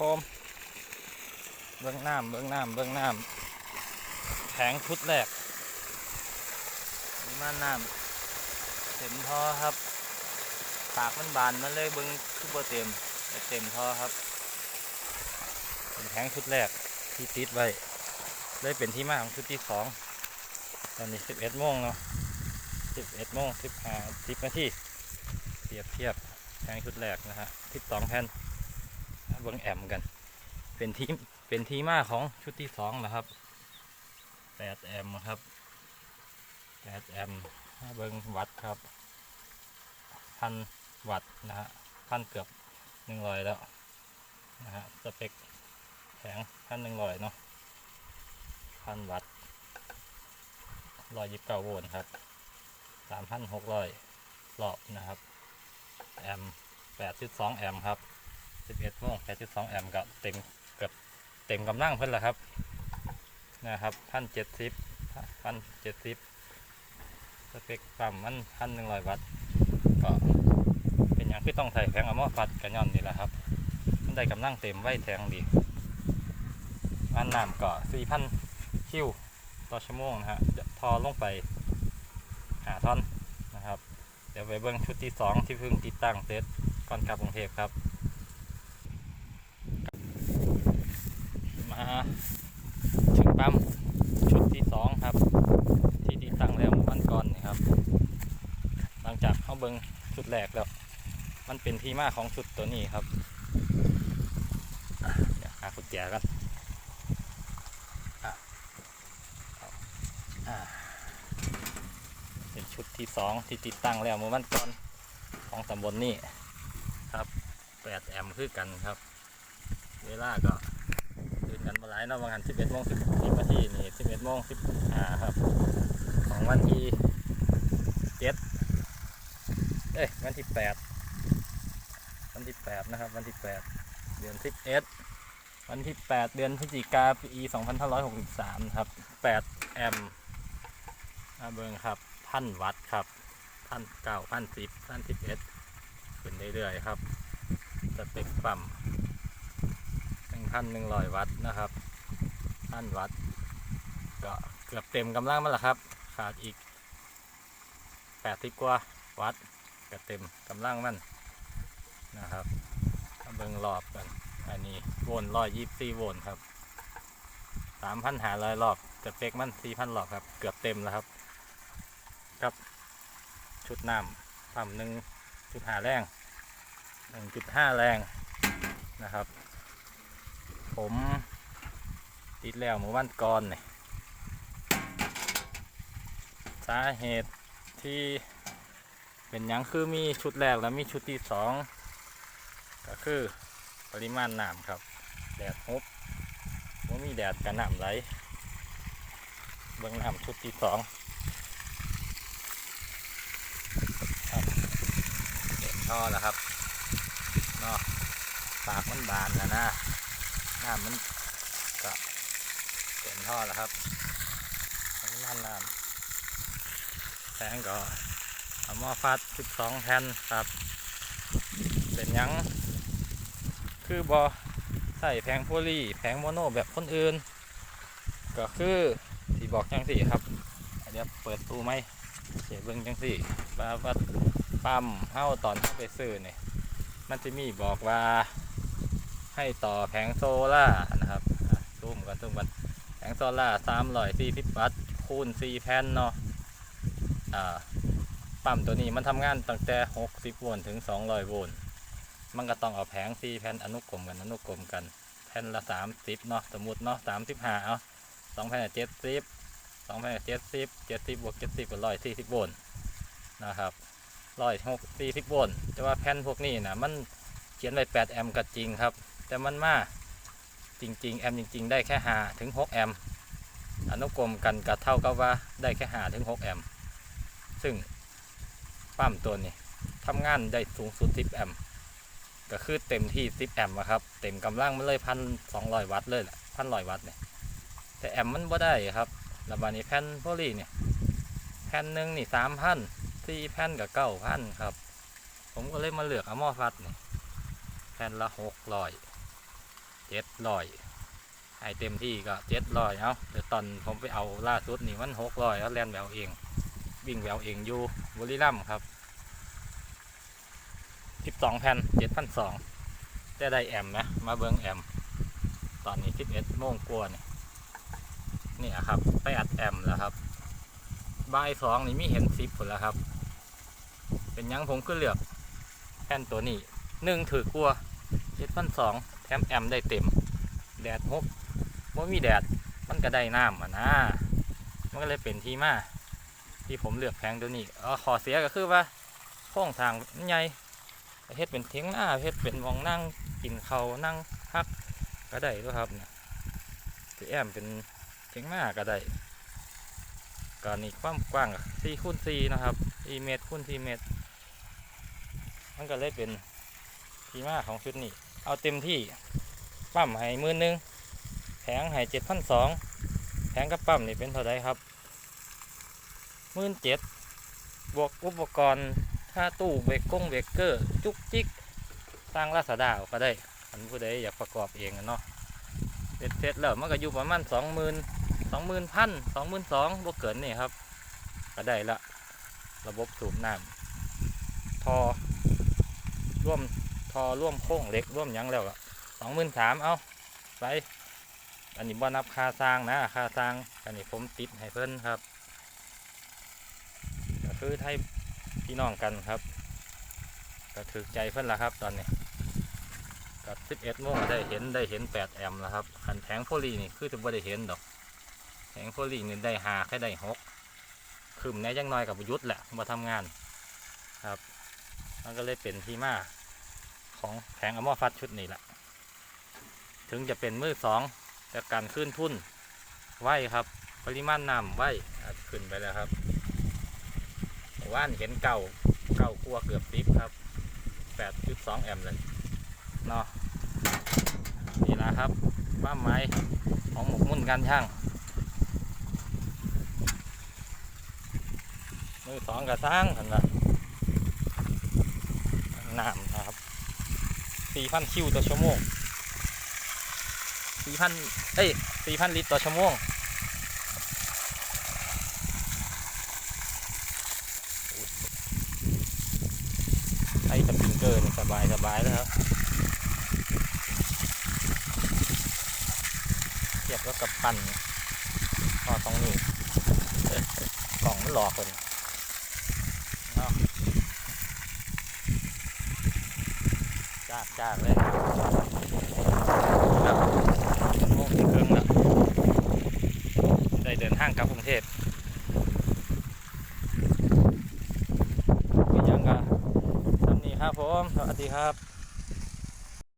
ผมเบื้องน้ำเบื้องน้ำเบื้องน้ำแผงชุดแรกมีม่านน้ำเต็มท่อครับปากมันบานมันเลยเบิ้องคือบ่เต็มแต่เต็มท่อครับเป็นแผงชุดแรกที่ติดไว้เลยเป็นที่มาของชุดที่สองตอนนี้สิบเอ็ดโมงเนาะสิบเอ็ดโมงสิบห้าสิบนาทีเปรียบเทียบแผงชุดแรกนะฮะสิบสองแผ่น เบิ้งแอมกัน เป็นทีเป็นทีมาของชุดที่สองนะครับแปดแอมครับแปดแอมเบิ้งวัดครับพันวัตต์นะฮะพันเกือบหนึ่งร้อยแล้วนะฮะสเปคแผงพันหนึ่งร้อยเนาะพันวัตต์ร้อยยิบเก้าโวลต์ครับสามพันหกร้อยรอบนะครับ แอมแปดจุดสองแอมครับ สิบเอ็ดโมงแปดจุดสองแอมก็เต็มเกือบเต็มกำลังเพิ่นละครับ นะครับพันเจ็ดสิบพันเจ็ดสิบสเปคปั๊มมันพันหนึ่งร้อยวัตต์ก็เป็นอย่างที่ต้องใส่แผงอะมอฟัดกันย้อนนี่แหละครับ มันได้กำลังเต็มไว้แทงดีอันน้ำก็4,000คิวต่อชั่วโมงนะฮะจะทอลงไปหาท่อนนะครับ เดี๋ยวไปเบิ้งชุดที่2ที่เพิ่งติดตั้งเสร็จก่อนกลับกรุงเทพครับ มา ถึงปั๊มชุดที่2ครับ ที่ติดตั้งแล้วมันก่อนนี่ครับ หลังจากเข้าเบิงชุดแรกแล้ว มันเป็นที่มาของชุดตัวนี้ครับอะเดี๋ยวหากุญแจกันอะเอาอะเป็นชุดที่สองที่ติดตั้งแล้วมื่อวันก่อนของตำบลนี่ครับ8แอมป์คือกันครับ เวลาก็ กันมาหลายเนาะบางหัน11โมง10นาทีนี่11โมง15ครับ ของวันที่เอ้ยวันที่แปดวันที่แปดนะครับ วันที่แปดเดือนสิบเอ็ดวันที่แปดเดือนพฤศจิกาปีสองพันห้าร้อยหกสิบสามครับแปดแอมป์มาเบิงครับพันวัตครับพันเก้าพันสิบพันสิบเอ็ดขึ้นเรื่อยๆครับสเปคปั๊ม นึ่งพันหนึ่งร้อยวัตต์นะครับพันวัตต์ก็เกือบเต็มกำลังมาแล้วครับ ขาดอีกแปดสิบกว่าวัดก็เต็มกำลังมันนะครับเบิ่งรอบกันอันนี้โวลร้อยยี่สี่โวลต์ครับสามพันหาร้อยรอบจะเป๊กมันสี่พันรอบครับ เกือบเต็มแล้วครับครับ ชุดน้ำปั๊มหนึ่งจุดหาแรงหนึ่งจุดห้าแรงนะครับ ผม ติดแล้วเมื่อวันก่อนเนี่ยสาเหตุที่เป็นยังคือมีชุดแรกแล้วมีชุดที่สองก็คือปริมาณน้ำครับ แดดฮุบว่ามีแดดกับน้ำไหลเบื้องน้ำชุดที่สองครับเต็มท่อแล้วครับเนาะปากมันบานนะนะ น้ำมันก็เต็มท่อแล้วครับปริมาณน้ำแสงก็เอาหม้อฟัด12แผ่นครับ เป็นยัง คือบอใส่แผงโพลีแผงโมโนแบบคนอื่น ก็คือสีบอกจังสี่ครับเดี๋ยวเปิดตู้ไหมเสียเบิ้งจังสี่บาปั๊มเฮ้าตอนเข้าไปซื้อเนี่ยมันจะมีบอกว่า ให้ต่อแผงโซล่านะครับอะซูมกันซูมกันแผงโซล่าสามร์340วัตต์คูณ4แผ่นเนาะอ่าปั๊มตัวนี้มันทำงานตั้งแต่60โวลต์ถึง200โวลต์มันก็ต้องเอาแผง4แผ่นอนุกรมกันอนุกรมกันแผ่นละ30เนาะสมมติเนาะ35เอา2แผ่น70 2แผ่น70 70บเจ็ดสิบวก70ก็140โวลต์นะครับ140โวลต์แต่ว่าแผ่นพวกนี้นะมันเขียนไว้8แอมป์ก็จริงครับ แต่มันมาจริง ๆ แอมจริง ๆ ได้แค่5ถึง6แอมอนุกรมกันก็เท่ากับว่าได้แค่5ถึง6แอมซึ่งปั๊มตัวนี้ทำงานได้สูงสุด10แอมก็คือเต็มที่10แอมอะครับ เต็มกำลังมันเลยพันสองร้อยวัตต์เลยแหละพันร้อยวัตต์เนี่ยแต่แอมมันบ่ได้ครับแล้วบานี้แผ่นโพลีเนี่ยแผ่นหนึ่งนี่สามพันสี่แผ่นกับเก้าพันครับ ผมก็เลยมาเลือกอามอฟัดเนี่ยแผ่นละหกร้อย เจ็ดร้อยให้เต็มที่ก็เจ็ดรอยเอาเดี๋ยวตอนผมไปเอาล่าสุดนี่มันหกรอยแล้วแลนแววเอง วิ่งแววเองอยู่บุรีรัมครับสิบสองแผ่นเจ็ดพันสองจะได้แอมนะมาเบิ้งแอม ตอนนี้สิบเอ็ดโมงกว่านี่นี่ครับไปอัดแอมแล้วครับบ่ายสองนี่มีเห็นสิบผลแล้วครับ เป็นยังผมก็เลือกแผ่นตัวนี้หนึ่งถือกลัวเจ็ดพันสอง แถมแอมได้เต็ม แดดฮกว่ามีแดดมันก็ได้น้ำอะนะ มันก็เลยเป็นที่มาที่ผมเลือกแพงตัวนี้เออขอเสียก็คือว่าโค้งทางใหญ่เฮ็ดเป็นเทียงหน้าเฮ็ดเป็นมองนั่งกินเขานั่งพักก็ได้ด้วยครับเนี่ยแอมเป็นเทียงหน้าก็ได้ก็นี่ความกว้างสี่คูณสี่นะครับสี่เมตรคูณสี่เมตร มันก็เลยเป็นที่มาของชุดนี้ เอาเต็มที่ปั๊มให้มือนึงแผงให้เจ็ดพันสองแผงกับปั๊มนี่เป็นเท่าไรครับมื่นเจ็ดบวกอุปกรณ์ค่าตู้เบรกกงเบรกเกอร์ จุกจิกสร้างลาสดาวก็ได้อันผู้ใดอยากประกอบเองเนาะเสร็จเสร็จแล้วมันก็อยู่ประมาณสองหมื่นสองหมื่นพันสองหมื่นสองบวกเกินนี่ครับ ก็ได้ละ ระบบสูบน้ำทอร่วม อร่วมโค้งเล็กร่วมยังแล้วอะสองหมื่นสามเอาไปอันนี้บ่นับค่าสร้างนะค่าสร้างอันนี้ผมติดให้เพิ่นครับก็คือไทยพี่น้องกันครับก็ถือใจเพิ่นละครับตอนนี้กับสิบเอ็ดโมงได้เห็นได้เห็นแปดแอมแล้วครับขันแผงโพลีนี่คือจะบ่ได้เห็นดอกแผงโพลีนี่ได้หาแค่ได้หกคืมแน่ยังน้อยกับยุทธแหละมาทำงานครับ มันก็เลยเป็นที่มา ของแผงอมอฟัดชุดนี้แหละถึงจะเป็นมือสองแต่การขึ้นทุนไหวครับ ปริมาณน้ำไหวขึ้นไปแล้วครับว่านเห็นเก่าเก่ากลัวเกือบติบครับแปดจุดสองแอมป์เลยเนาะนี่ละครับบ้าไม้ของหมกมุ่นการช่างมือสองกระซังเห็นไหมน้ำนะครับ 4,000คิวต่อชั่วโมง4,000เอ้ย4,000ลิตรต่อชั่วโมงไอ้สปริงเกอร์สบายสบายแล้วครับเทียบกับกับปั่นพอตรงนี้กล่องมันหลอกคนเนาะ จ้าจ้าเลยครับโมงครึ่งแล้วได้เดินทางกลับกรุงเทพก็ยังก็ทำนี้ครับผม สวัสดีครับ